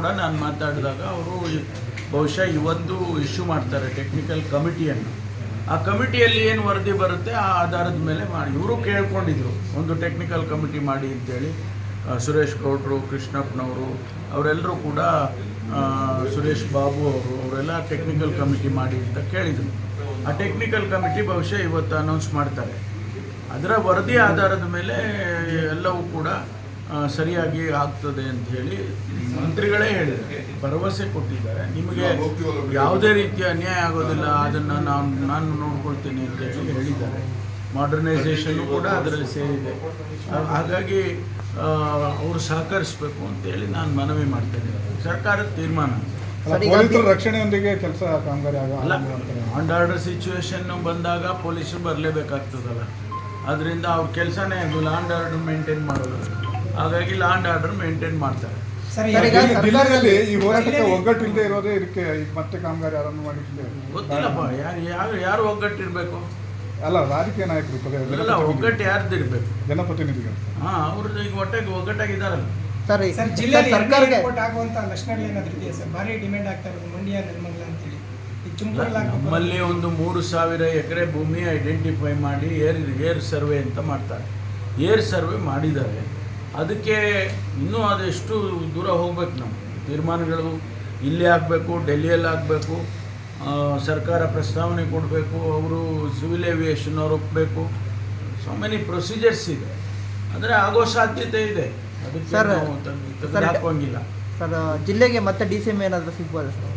ಕೂಡ ನಾನು ಮಾತಾಡಿದಾಗ ಅವರು ಬಹುಶಃ ಇವತ್ತು ಇಶ್ಯೂ ಮಾಡ್ತಾರೆ ಟೆಕ್ನಿಕಲ್ ಕಮಿಟಿಯನ್ನು ಆ ಕಮಿಟಿಯಲ್ಲಿ ಏನು ವರದಿ ಬರುತ್ತೆ, ಆ ಆಧಾರದ ಮೇಲೆ ಮಾಡಿ ಇವರು ಕೇಳ್ಕೊಂಡಿದ್ರು, ಒಂದು ಟೆಕ್ನಿಕಲ್ ಕಮಿಟಿ ಮಾಡಿ ಅಂತೇಳಿ ಸುರೇಶ್ ಗೌಡ್ರು, ಕೃಷ್ಣಪ್ಪನವರು ಅವರೆಲ್ಲರೂ ಕೂಡ ಸುರೇಶ್ ಬಾಬು ಅವರು, ಅವರೆಲ್ಲ ಟೆಕ್ನಿಕಲ್ ಕಮಿಟಿ ಮಾಡಿ ಅಂತ ಕೇಳಿದರು. ಆ ಟೆಕ್ನಿಕಲ್ ಕಮಿಟಿ ಬಹುಶಃ ಇವತ್ತು ಅನೌನ್ಸ್ ಮಾಡ್ತಾರೆ. ಅದರ ವರದಿ ಆಧಾರದ ಮೇಲೆ ಎಲ್ಲವೂ ಕೂಡ ಸರಿಯಾಗಿ ಆಗ್ತದೆ ಅಂತ ಹೇಳಿ ಮಂತ್ರಿಗಳೇ ಹೇಳಿದರು ಭರವಸೆ ಕೊಟ್ಟಿದ್ದಾರೆ. ನಿಮಗೆ ಯಾವುದೇ ರೀತಿಯ ಅನ್ಯಾಯ ಆಗೋದಿಲ್ಲ. ಅದನ್ನು ನಾನು ನಾನು ನೋಡ್ಕೊಳ್ತೀನಿ ಅಂತ ಹೇಳಿ ಹೇಳಿದ್ದಾರೆ. ಮಾಡರ್ನೈಸೇಷನ್ನು ಕೂಡ ಅದರಲ್ಲಿ ಸೇರಿದೆ. ಹಾಗಾಗಿ ಅವರು ಸಹಕರಿಸಬೇಕು ಅಂತೇಳಿ ನಾನು ಮನವಿ ಮಾಡ್ತೇನೆ. ಸರ್ಕಾರದ ತೀರ್ಮಾನ ರಕ್ಷಣೆಯೊಂದಿಗೆ ಕೆಲಸ ಕಾಮಗಾರಿ ಆಗ ಅಲ್ಲ ಆನ್ ಆರ್ಡರ್ ಸಿಚುವೇಶನ್ ಬಂದಾಗ ಪೊಲೀಸರು ಬರಲೇಬೇಕಾಗ್ತದಲ್ಲ. ಅದರಿಂದ ಅವ್ರ ಕೆಲಸನೇ ಅದು ಲಾಂಡ್ ಆರ್ಡರ್ ಮೇಂಟೈನ್ ಮಾಡೋದು. ಹಾಗಾಗಿ ಲಾಂಡ್ ಆರ್ಡರ್ ಮೇಂಟೈನ್ ಮಾಡ್ತಾರೆ. ಜಿಲ್ಲೆ- ಈ ಹೋರಾಟಕ್ಕೆ ಇರೋದೇ ಇದಕ್ಕೆ ಈಗ ಮತ್ತೆ ಕಾಮಗಾರಿ ಆರಂಭ ಮಾಡಿಟ್ಟಿದೆ ಗೊತ್ತಿಲ್ಲಪ್ಪ ಯಾರು ಯಾರು ಯಾರು ಒಗ್ಗಟ್ಟಿರಬೇಕು ಅಲ್ಲ ರಾಜಕೀಯ ನಾಯಕರು ಜನಪ್ರತಿನಿಧಿಗಳು. ಒಗ್ಗಟ್ಟು ಯಾರ್ದು ಇರಬೇಕು? ಜನಪ್ರತಿನಿಧಿಗಳು. ಹಾಂ ಅವ್ರದ್ದು ಈಗ ಒಟ್ಟಾಗಿ ಒಗ್ಗಟ್ಟಾಗಿದ್ದಾರಲ್ಲ. ಸರ್ ಸರ್ ಜಿಲ್ಲೆಯಲ್ಲಿ ಎರಡನೇ ಸರ್ಕಾರಕ್ಕೆ ಏರ್ಪೋರ್ಟ್ ಆಗುವಂತ ಲಕ್ಷಣಗಳು ಏನಾದ್ರೂ ಇದೆಯಾ ಸರ್? ಭಾರಿ ಡಿಮ್ಯಾಂಡ್ ಆಗ್ತಾ ಇರೋದು ಮಂಡ್ಯ ನಿರ್ಮಲ ಅಂತೇಳಿ. ನಮ್ಮಲ್ಲಿ ಒಂದು ಮೂರು ಸಾವಿರ ಎಕರೆ ಭೂಮಿ ಐಡೆಂಟಿಫೈ ಮಾಡಿ ಏರ್ ಏರ್ ಸರ್ವೆ ಅಂತ ಮಾಡ್ತಾರೆ. ಏರ್ ಸರ್ವೆ ಮಾಡಿದ್ದಾರೆ. ಅದಕ್ಕೆ ಇನ್ನೂ ಅದೆಷ್ಟು ದೂರ ಹೋಗ್ಬೇಕು ನಾವು? ತೀರ್ಮಾನಗಳು ಇಲ್ಲಿ ಆಗಬೇಕು ಡೆಲ್ಲಿಯಲ್ಲಿ ಆಗಬೇಕು ಸರ್ಕಾರ ಪ್ರಸ್ತಾವನೆ ಕೊಡಬೇಕು ಅವರು ಸಿವಿಲ್ ಏವಿಯೇಷನ್ ಅವ್ರು ಒಪ್ಪಬೇಕು ಸೊ ಮೆನಿ ಪ್ರೊಸೀಜರ್ಸ್ ಇದೆ. ಅಂದರೆ ಆಗೋ ಸಾಧ್ಯತೆ ಇದೆ. ಅದಕ್ಕೆ ಹಾಕೋಂಗಿಲ್ಲ ಸರ್ ಜಿಲ್ಲೆಗೆ ಮತ್ತೆ ಡಿ ಸಿ ಎಂ ಏನಾದರೂ ಸಿಗ್ಬೋದು ಸರ್